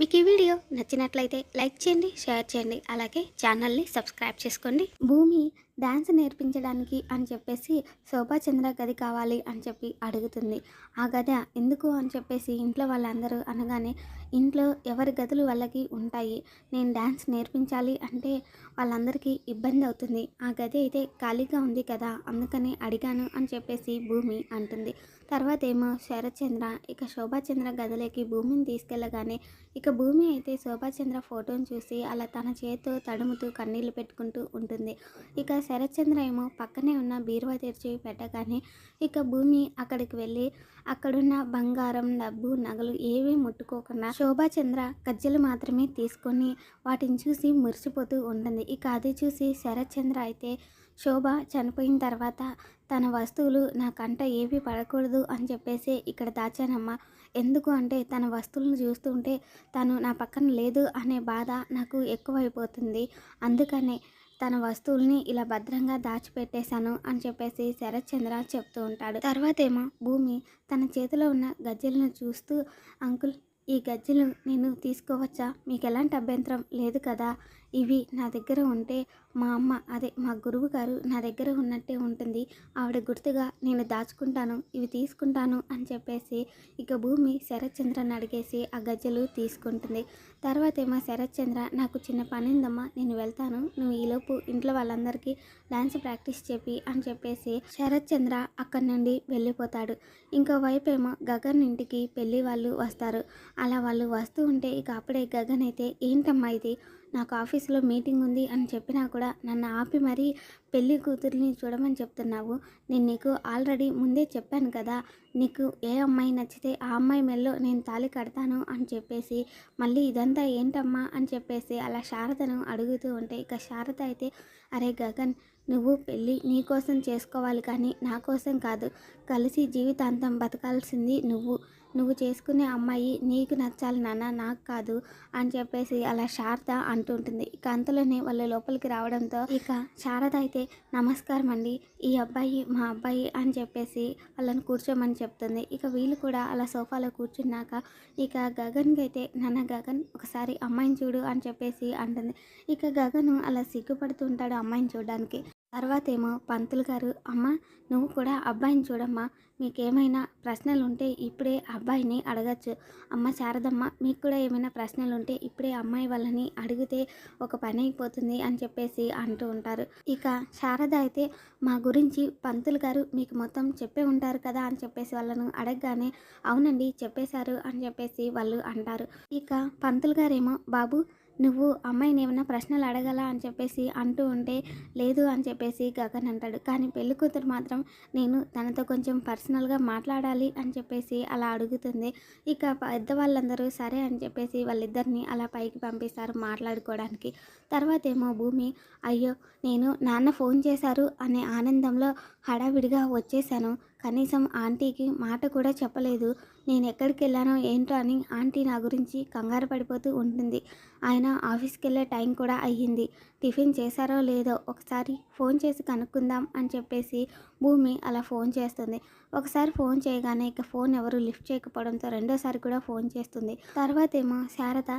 మీకు ఈ వీడియో నచ్చినట్లయితే లైక్ చేయండి షేర్ చేయండి అలాగే ఛానల్ని సబ్స్క్రైబ్ చేసుకోండి. భూమి డ్యాన్స్ నేర్పించడానికి అని చెప్పేసి శోభాచంద్ర గది కావాలి అని చెప్పి అడుగుతుంది. ఆ గది ఎందుకు అని చెప్పేసి ఇంట్లో వాళ్ళందరూ అనగానే ఇంట్లో ఎవరి గదులు వాళ్ళకి ఉంటాయి? నేను డ్యాన్స్ నేర్పించాలి అంటే వాళ్ళందరికీ ఇబ్బంది అవుతుంది. ఆ గది అయితే ఖాళీగా ఉంది కదా అందుకని అడిగాను అని చెప్పేసి భూమి అంటుంది. తర్వాత ఏమో శరత్చంద్ర ఇక శోభాచంద్ర గదిలోకి భూమిని తీసుకెళ్ళగానే ఇక ఇక భూమి అయితే శోభాచంద్ర ఫోటోని చూసి అలా తన చేతితో తడుముతూ కన్నీళ్ళు పెట్టుకుంటూ ఉంటుంది. ఇక శరత్చంద్ర ఏమో పక్కనే ఉన్న బీరువా తెరిచి పెట్టగానే ఇక భూమి అక్కడికి వెళ్ళి అక్కడున్న బంగారం డబ్బు నగలు ఏవీ ముట్టుకోకుండా శోభాచంద్ర గజ్జలు మాత్రమే తీసుకొని వాటిని చూసి మురిసిపోతూ ఉంటుంది. ఇక అది చూసి శరత్చంద్ర అయితే శోభ చనిపోయిన తర్వాత తన వస్తువులు నా కంట ఏవి పడకూడదు అని చెప్పేసి ఇక్కడ దాచానమ్మా. ఎందుకు అంటే తన వస్తువులను చూస్తుంటే తను నా పక్కన లేదు అనే బాధ నాకు ఎక్కువైపోతుంది. అందుకనే తన వస్తువుల్ని ఇలా భద్రంగా దాచిపెట్టేశాను అని చెప్పేసి శరత్చంద్ర చెప్తూ ఉంటాడు. తర్వాతేమో భూమి తన చేతిలో ఉన్న గజ్జెలను చూస్తూ అంకుల్ ఈ గజ్జెలు నేను తీసుకోవచ్చా? మీకు ఎలాంటి అభ్యంతరం లేదు కదా? ఇవి నా దగ్గర ఉంటే మా అమ్మ అదే మా గురువు గారు నా దగ్గర ఉన్నట్టే ఉంటుంది. ఆవిడ గుర్తుగా నేను దాచుకుంటాను ఇవి తీసుకుంటాను అని చెప్పేసి ఇక భూమి శరత్చంద్రని అడిగేసి ఆ గజ్జలు తీసుకుంటుంది. తర్వాత ఏమో శరత్చంద్ర నాకు చిన్న పని ఉందమ్మా నేను వెళ్తాను నువ్వు ఈలోపు ఇంట్లో వాళ్ళందరికీ డ్యాన్స్ ప్రాక్టీస్ చెప్పి అని చెప్పేసి శరత్చంద్ర అక్కడి నుండి వెళ్ళిపోతాడు. ఇంకో వైపు ఏమో గగన్ ఇంటికి పెళ్ళి వాళ్ళు వస్తారు. అలా వాళ్ళు వస్తూ ఉంటే ఇక అప్పుడే గగన్ అయితే ఏంటమ్మా ఇది? నాకు ఆఫీస్లో మీటింగ్ ఉంది అని చెప్పినా కూడా నన్ను ఆపి మరీ పెళ్ళి కూతుర్ని చూడమని చెప్తున్నావు. నేను నీకు ఆల్రెడీ ముందే చెప్పాను కదా నీకు ఏ అమ్మాయి నచ్చితే ఆ అమ్మాయి మెల్లో నేను తాళి కడతాను అని చెప్పేసి మళ్ళీ ఇదంతా ఏంటమ్మా అని చెప్పేసి అలా శారదను అడుగుతూ ఉంటే ఇక శారద అయితే అరే గగన్ నువ్వు పెళ్ళి నీ కోసం చేసుకోవాలి కానీ నా కోసం కాదు కలిసి జీవితాంతం బతకాల్సింది నువ్వు. నువ్వు చేసుకునే అమ్మాయి నీకు నచ్చాలి నాన్న నాకు కాదు అని చెప్పేసి అలా శారద అంటుంటుంది ఇక అంతలోనే వాళ్ళ లోపలికి రావడంతో ఇక శారద అయితే నమస్కారం అండి ఈ అబ్బాయి మా అబ్బాయి అని చెప్పేసి వాళ్ళని కూర్చోమని చెప్తుంది. ఇక వీళ్ళు కూడా అలా సోఫాలో కూర్చున్నాక ఇక గగన్కి అయితే నాన్న గగన్ ఒకసారి అమ్మాయిని చూడు అని చెప్పేసి అంటుంది. ఇక గగను అలా సిగ్గుపడుతూ ఉంటాడు అమ్మాయిని చూడడానికి. తర్వాత ఏమో పంతులు గారు అమ్మ నువ్వు కూడా అబ్బాయిని చూడమ్మా. మీకేమైనా ప్రశ్నలు ఉంటే ఇప్పుడే అబ్బాయిని అడగచ్చు. అమ్మ శారదమ్మ మీకు కూడా ఏమైనా ప్రశ్నలు ఉంటే ఇప్పుడే అమ్మాయి వాళ్ళని అడిగితే ఒక పని అయిపోతుంది అని చెప్పేసి అంటూ ఉంటారు. ఇక శారద అయితే మా గురించి పంతులు గారు మీకు మొత్తం చెప్పే ఉంటారు కదా అని చెప్పేసి వాళ్ళను అడగగానే అవునండి చెప్పేశారు అని చెప్పేసి వాళ్ళు అంటారు. ఇక పంతులు గారేమో బాబు నువ్వు అమ్మాయిని ఏమైనా ప్రశ్నలు అడగలా అని చెప్పేసి అంటూ ఉంటే లేదు అని చెప్పేసి గగన్ అంటాడు. కానీ పెళ్ళి కూతురు మాత్రం నేను తనతో కొంచెం పర్సనల్గా మాట్లాడాలి అని చెప్పేసి అలా అడుగుతుంది. ఇక పెద్దవాళ్ళందరూ సరే అని చెప్పేసి వాళ్ళిద్దరిని అలా పైకి పంపిస్తారు మాట్లాడుకోవడానికి. తర్వాత ఏమో భూమి అయ్యో నేను నాన్న ఫోన్ చేశారు అనే ఆనందంలో హడావిడిగా వచ్చేసాను. కనీసం ఆంటీకి మాట కూడా చెప్పలేదు. నేను ఎక్కడికి వెళ్ళానో ఏంటో అని ఆంటీ నా గురించి కంగారు పడిపోతూ ఉంటుంది. ఆయన ఆఫీస్కి వెళ్ళే టైం కూడా అయ్యింది. టిఫిన్ చేశారో లేదో ఒకసారి ఫోన్ చేసి కనుక్కుందాం అని చెప్పేసి భూమి అలా ఫోన్ చేస్తుంది. ఒకసారి ఫోన్ చేయగానే ఇక ఫోన్ ఎవరు లిఫ్ట్ చేయకపోవడంతో రెండోసారి కూడా ఫోన్ చేస్తుంది. తర్వాత ఏమో శారద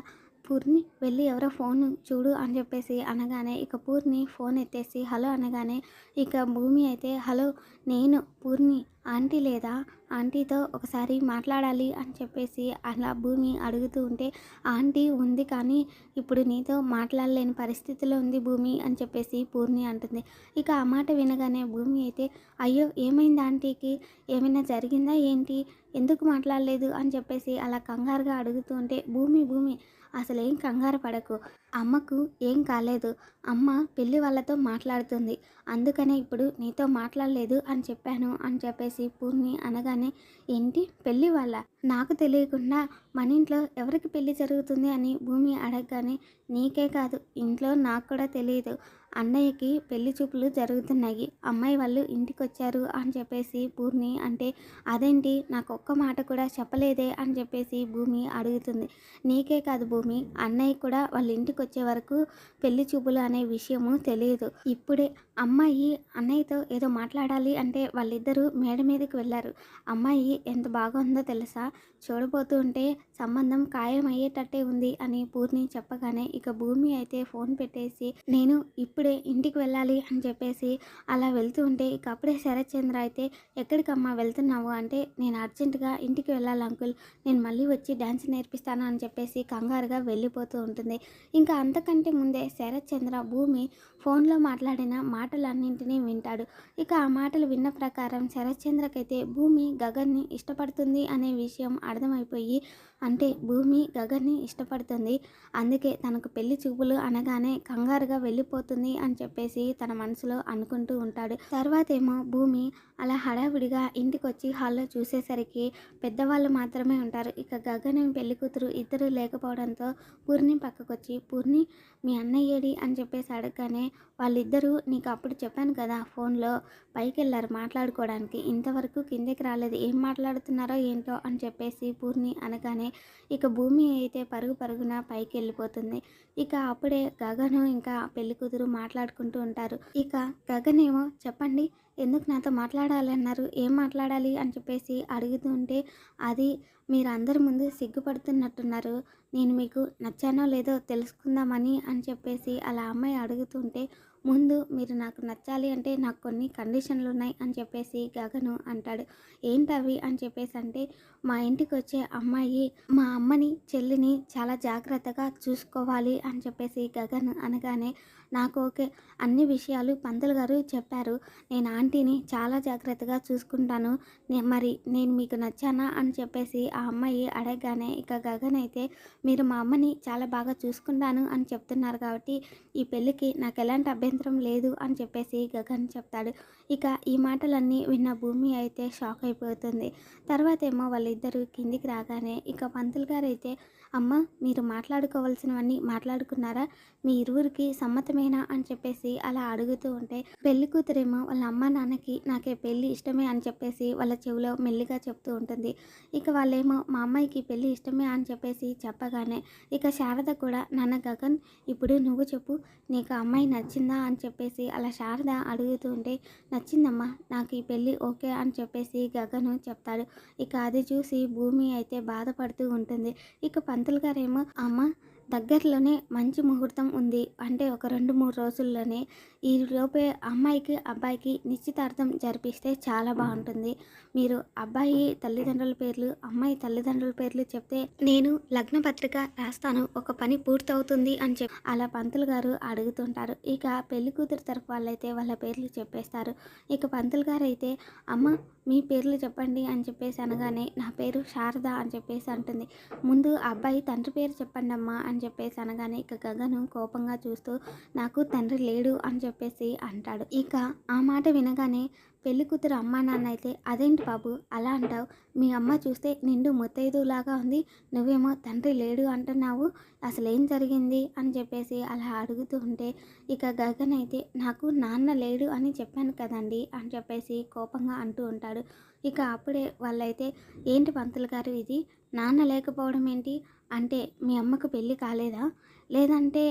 పూర్ణి వెళ్ళి ఎవరో ఫోన్ చూడు అని చెప్పేసి అనగానే ఇక పూర్ణి ఫోన్ ఎత్తేసి హలో అనగానే ఇక భూమి అయితే హలో నేను పూర్ణి ఆంటీ లేదా? ఆంటీతో ఒకసారి మాట్లాడాలి అని చెప్పేసి అలా భూమి అడుగుతూ ఉంటే ఆంటీ ఉంది కానీ ఇప్పుడు నీతో మాట్లాడలేని పరిస్థితిలో ఉంది భూమి అని చెప్పేసి పూర్ణి అంటుంది. ఇక ఆ మాట వినగానే భూమి అయితే అయ్యో ఏమైంది ఆంటీకి? ఏమైనా జరిగిందా ఏంటి? ఎందుకు మాట్లాడలేదు? అని చెప్పేసి అలా కంగారుగా అడుగుతూ ఉంటే భూమి భూమి అసలు ఏం కంగారు పడకు. అమ్మకు ఏం కాలేదు. అమ్మ పెళ్ళి వాళ్ళతో మాట్లాడుతుంది. అందుకనే ఇప్పుడు నీతో మాట్లాడలేదు అని చెప్పాను అని చెప్పేసి పూర్ణి అనగానే ఏంటి? పెళ్ళి వాళ్ళ? నాకు తెలియకుండా మన ఇంట్లో ఎవరికి పెళ్ళి జరుగుతుంది? అని భూమి అడగగానే నీకే కాదు ఇంట్లో నాకు కూడా తెలియదు అన్నయ్యకి పెళ్ళి చూపులు జరుగుతున్నాయి. అమ్మాయి వాళ్ళు ఇంటికి వచ్చారు అని చెప్పేసి పూర్ణి అంటే అదేంటి? నాకు ఒక్క మాట కూడా చెప్పలేదే అని చెప్పేసి భూమి అడుగుతుంది. నీకే కాదు భూమి అన్నయ్య కూడా వాళ్ళ ఇంటికి వచ్చే వరకు పెళ్ళి చూపులు అనే విషయము తెలియదు ఇప్పుడే అమ్మాయి అన్నయ్యతో ఏదో మాట్లాడాలి అంటే వాళ్ళిద్దరూ మేడ మీదకి వెళ్ళారు. అమ్మాయి ఎంత బాగుందో తెలుసా? చూడబోతుంటే సంబంధం ఖాయం అయ్యేటట్టే ఉంది అని పూర్ణి చెప్పగానే ఇక భూమి అయితే ఫోన్ పెట్టేసి నేను ఇప్పుడే ఇంటికి వెళ్ళాలి అని చెప్పేసి అలా వెళ్తూ ఉంటే ఇక అప్పుడే శరత్చంద్ర అయితే ఎక్కడికమ్మా వెళ్తున్నావు? అంటే నేను అర్జెంటుగా ఇంటికి వెళ్ళాలి అంకుల్. నేను మళ్ళీ వచ్చి డ్యాన్స్ నేర్పిస్తాను అని చెప్పేసి కంగారుగా వెళ్ళిపోతూ ఉంటుంది. ఇంకా అంతకంటే ముందే శరత్చంద్ర భూమి ఫోన్లో మాట్లాడిన మాటలన్నింటినీ వింటాడు. ఇక ఆ మాటలు విన్న ప్రకారం శరత్చంద్రకైతే భూమి గగన్ని ఇష్టపడుతుంది అనే విషయం అర్థమైపోయి అంటే భూమి గగన్ని ఇష్టపడుతుంది. అందుకే తనకు పెళ్ళి చూపులు అనగానే కంగారుగా వెళ్ళిపోతుంది అని చెప్పేసి తన మనసులో అనుకుంటూ ఉంటాడు. తర్వాత ఏమో భూమి అలా హడావిడిగా ఇంటికి వచ్చి హాల్లో చూసేసరికి పెద్దవాళ్ళు మాత్రమే ఉంటారు. ఇక గగన్ పెళ్ళి కూతురు ఇద్దరు లేకపోవడంతో పూర్ణి పక్కకొచ్చి పూర్ణి మీ అన్నయ్యేడి అని చెప్పేసి అడగగానే వాళ్ళిద్దరూ నీకు అప్పుడు చెప్పాను కదా ఫోన్లో పైకి వెళ్ళారు మాట్లాడుకోవడానికి. ఇంతవరకు కిందకి రాలేదు. ఏం మాట్లాడుతున్నారో ఏంటో? అని చెప్పేసి పూర్ణి అనగానే ఇక భూమి అయితే పరుగు పరుగున పైకి వెళ్ళిపోతుంది. ఇక అప్పుడే గగను ఇంకా పెళ్ళి కూతురు మాట్లాడుకుంటూ ఉంటారు. ఇక గగన్ ఏమో చెప్పండి ఎందుకు నాతో మాట్లాడాలన్నారు? ఏం మాట్లాడాలి? అని చెప్పేసి అడుగుతుంటే అది మీరు అందరి ముందు సిగ్గుపడుతున్నట్టున్నారు. నేను మీకు నచ్చానో లేదో తెలుసుకుందామని అని చెప్పేసి అలా అమ్మాయి అడుగుతుంటే ముందు మీరు నాకు నచ్చాలి అంటే నాకు కొన్ని కండిషన్లు ఉన్నాయి అని చెప్పేసి గగను అంటాడు. ఏంటవి అని చెప్పేసి అంటే మా ఇంటికి వచ్చే అమ్మాయి మా అమ్మని చెల్లిని చాలా జాగ్రత్తగా చూసుకోవాలి అని చెప్పేసి గగన్ అనగానే నాకు ఓకే. అన్ని విషయాలు పంతులు గారు చెప్పారు. నేను ఆంటీని చాలా జాగ్రత్తగా చూసుకుంటాను. మరి నేను మీకు నచ్చానా అని చెప్పేసి ఆ అమ్మాయి అడగగానే ఇక గగన్ అయితే మీరు మా అమ్మని చాలా బాగా చూసుకుంటాను అని చెప్తున్నారు కాబట్టి ఈ పెళ్ళికి నాకు ఎలాంటి అభ్యంతరం లేదు అని చెప్పేసి గగన్ చెప్తాడు. ఇక ఈ మాటలన్నీ విన్న భూమి అయితే షాక్ అయిపోతుంది. తర్వాత ఏమో వాళ్ళిద్దరూ కిందికి రాగానే ఇక పంతులు గారు అయితే అమ్మ మీరు మాట్లాడుకోవాల్సినవన్నీ మాట్లాడుకున్నారా? మీ ఇరువురికి సమ్మతమేనా? అని చెప్పేసి అలా అడుగుతూ ఉంటే పెళ్ళి కూతురేమో వాళ్ళ అమ్మ నాన్నకి నాకే పెళ్ళి ఇష్టమే అని చెప్పేసి వాళ్ళ చెవిలో మెల్లిగా చెప్తూ ఉంటుంది. ఇక వాళ్ళేమో మా అమ్మాయికి పెళ్ళి ఇష్టమే అని చెప్పేసి చెప్పగానే ఇక శారద కూడా నాన్న గగన్ ఇప్పుడు నువ్వు చెప్పు నీకు అమ్మాయి నచ్చిందా అని చెప్పేసి అలా శారద అడుగుతూ ఉంటే నచ్చిందమ్మా నాకు ఈ పెళ్ళి ఓకే అని చెప్పేసి గగను చెప్తాడు. ఇక అది చూసి భూమి అయితే బాధపడుతూ ఉంటుంది. ఇక పంతులు గారేమో అమ్మ దగ్గరలోనే మంచి ముహూర్తం ఉంది. అంటే ఒక రెండు మూడు రోజుల్లోనే ఈ లోపే అమ్మాయికి అబ్బాయికి నిశ్చితార్థం జరిపిస్తే చాలా బాగుంటుంది. మీరు అబ్బాయి తల్లిదండ్రుల పేర్లు అమ్మాయి తల్లిదండ్రుల పేర్లు చెప్తే నేను లగ్న పత్రిక రాస్తాను ఒక పని పూర్తవుతుంది అని చెప్పి అలా పంతులు గారు అడుగుతుంటారు. ఇక పెళ్ళి కూతురు తరఫు వాళ్ళైతే వాళ్ళ పేర్లు చెప్పేస్తారు. ఇక పంతులు గారు అయితే అమ్మ మీ పేర్లు చెప్పండి అని చెప్పేసి అనగానే నా పేరు శారద అని చెప్పేసి అంటుంది. ముందు అబ్బాయి తండ్రి పేరు చెప్పండి అమ్మా అని అని చెప్పేసి అనగానే ఇక గగను కోపంగా చూస్తూ నాకు తండ్రి లేడు అని చెప్పేసి అంటాడు. ఇక ఆ మాట వినగానే పెళ్ళి కూతురు అమ్మా నాన్న అయితే అదేంటి బాబు అలా అంటావు? మీ అమ్మ చూస్తే నిండు ముత్తైదులాగా ఉంది. నువ్వేమో తండ్రి లేడు అంటున్నావు. అసలు ఏం జరిగింది? అని చెప్పేసి అలా అడుగుతూ ఉంటే ఇక గగన్ అయితే నాకు నాన్న లేడు అని చెప్పాను కదండి అని చెప్పేసి కోపంగా అంటూ ఉంటాడు. ఇక అప్పుడే వాళ్ళైతే ఏంటి పంతులు గారు ఇది? నాన్న లేకపోవడం ఏంటి? అంటే మీ అమ్మకు పెళ్ళి కాలేదా? లేదంటే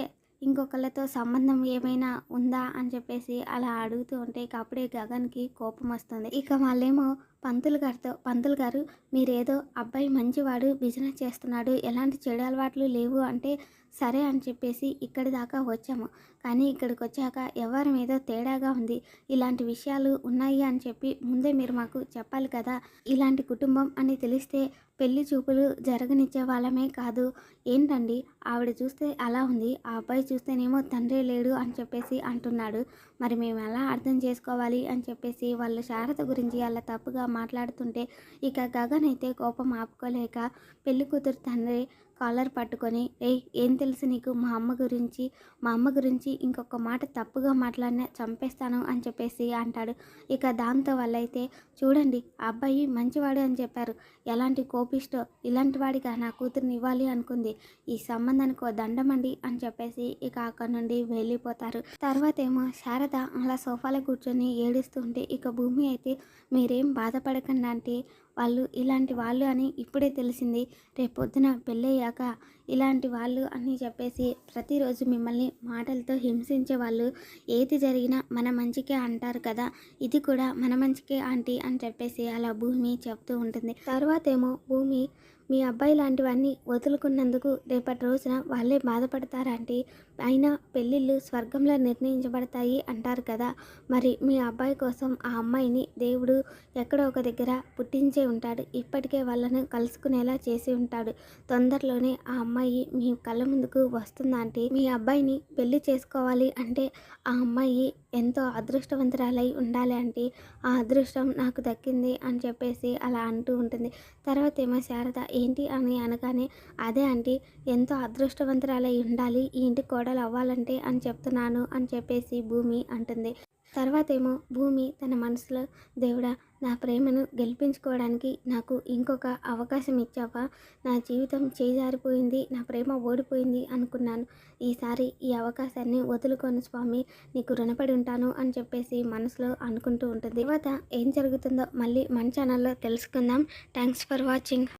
ఇంకొకళ్ళతో సంబంధం ఏమైనా ఉందా అని చెప్పేసి అలా అడుగుతూ ఉంటే ఇక అప్పుడే గగన్కి కోపం వస్తుంది. ఇక వాళ్ళేమో పంతులు గారితో పంతులు గారు మీరేదో అబ్బాయి మంచివాడు బిజినెస్ చేస్తున్నాడు ఎలాంటి చెడు అలవాట్లు లేవు అంటే సరే అని చెప్పేసి ఇక్కడి దాకా వచ్చాము. కానీ ఇక్కడికి వచ్చాక ఎవరి మీద తేడాగా ఉంది. ఇలాంటి విషయాలు ఉన్నాయి అని చెప్పి ముందే మీరు మాకు చెప్పాలి కదా. ఇలాంటి కుటుంబం అని తెలిస్తే పెళ్ళి చూపులు జరగనిచ్చే వాళ్ళమే కాదు. ఏంటండి? ఆవిడ చూస్తే అలా ఉంది. ఆ అబ్బాయి చూస్తేనేమో తండ్రి లేడు అని చెప్పేసి అంటున్నాడు. మరి మేము ఎలా అర్థం చేసుకోవాలి అని చెప్పేసి వాళ్ళ శారద గురించి అలా తప్పుగా మాట్లాడుతుంటే ఇక గగన్ అయితే కోపం ఆపుకోలేక పెళ్ళి కూతురు తండ్రి కాలర్ పట్టుకొని ఏయ్ ఏం తెలుసు నీకు? మా అమ్మ గురించి మా అమ్మ గురించి ఇంకొక మాట తప్పుగా మాట్లాడినా చంపేస్తాను అని చెప్పేసి అంటాడు. ఇక దాంతో వాళ్ళైతే చూడండి ఆ అబ్బాయి మంచివాడు అని చెప్పారు. ఎలాంటి కోపిష్టో ఇలాంటి వాడిగా నా కూతుర్ని ఇవ్వాలి అనుకుంది. ఈ సంబంధానికి దండమండి అని చెప్పేసి ఇక అక్కడ నుండి వెళ్ళిపోతారు. తర్వాత ఏమో శారద అలా సోఫాలో కూర్చొని ఏడుస్తుంటే ఇక భూమి అయితే మీరేం బాధపడకండి అంటే వాళ్ళు ఇలాంటి వాళ్ళు అని ఇప్పుడే తెలిసింది. రేపొద్దున పెళ్ళయ్యాక ఇలాంటి వాళ్ళు అని చెప్పేసి ప్రతిరోజు మిమ్మల్ని మాటలతో హింసించే వాళ్ళు ఏది జరిగినా మన మంచికే అంటారు కదా. ఇది కూడా మన మంచికే ఆంటీ అని చెప్పేసి అలా భూమి చెప్తూ ఉంటుంది. తర్వాత ఏమో భూమి మీ అబ్బాయి లాంటివన్నీ వదులుకున్నందుకు రేపటి రోజున వాళ్ళే బాధపడతారంటే అయినా పెళ్ళిళ్ళు స్వర్గంలో నిర్ణయించబడతాయి అంటారు కదా. మరి మీ అబ్బాయి కోసం ఆ అమ్మాయిని దేవుడు ఎక్కడో ఒక దగ్గర పుట్టించే ఉంటాడు. ఇప్పటికే వాళ్ళను కలుసుకునేలా చేసి ఉంటాడు. తొందరలోనే ఆ అమ్మాయి మీ కళ్ళ ముందుకు వస్తుందంటే మీ అబ్బాయిని పెళ్ళి చేసుకోవాలి అంటే ఆ అమ్మాయి ఎంతో అదృష్టవంతురాలై ఉండాలి అంటే ఆ అదృష్టం నాకు దక్కింది అని చెప్పేసి అలా అంటూ ఉంటుంది. తర్వాత ఏమో శారద ఏంటి అని అనగానే అదే ఆంటీ ఎంతో అదృష్టవంతురాలై ఉండాలి ఈ ఇంటి కోడలు అవ్వాలంటే అని చెప్తున్నాను అని చెప్పేసి భూమి అంటుంది. తర్వాత ఏమో భూమి తన మనసులో దేవుడా నా ప్రేమను గెలిపించుకోవడానికి నాకు ఇంకొక అవకాశం ఇచ్చావా? నా జీవితం చేజారిపోయింది నా ప్రేమ ఓడిపోయింది అనుకున్నాను. ఈసారి ఈ అవకాశాన్ని వదులుకొని స్వామి నీకు రుణపడి ఉంటాను అని చెప్పేసి మనసులో అనుకుంటూ ఉంటుంది. తర్వాత ఏం జరుగుతుందో మళ్ళీ మన ఛానల్లో తెలుసుకుందాం. Thanks for watching.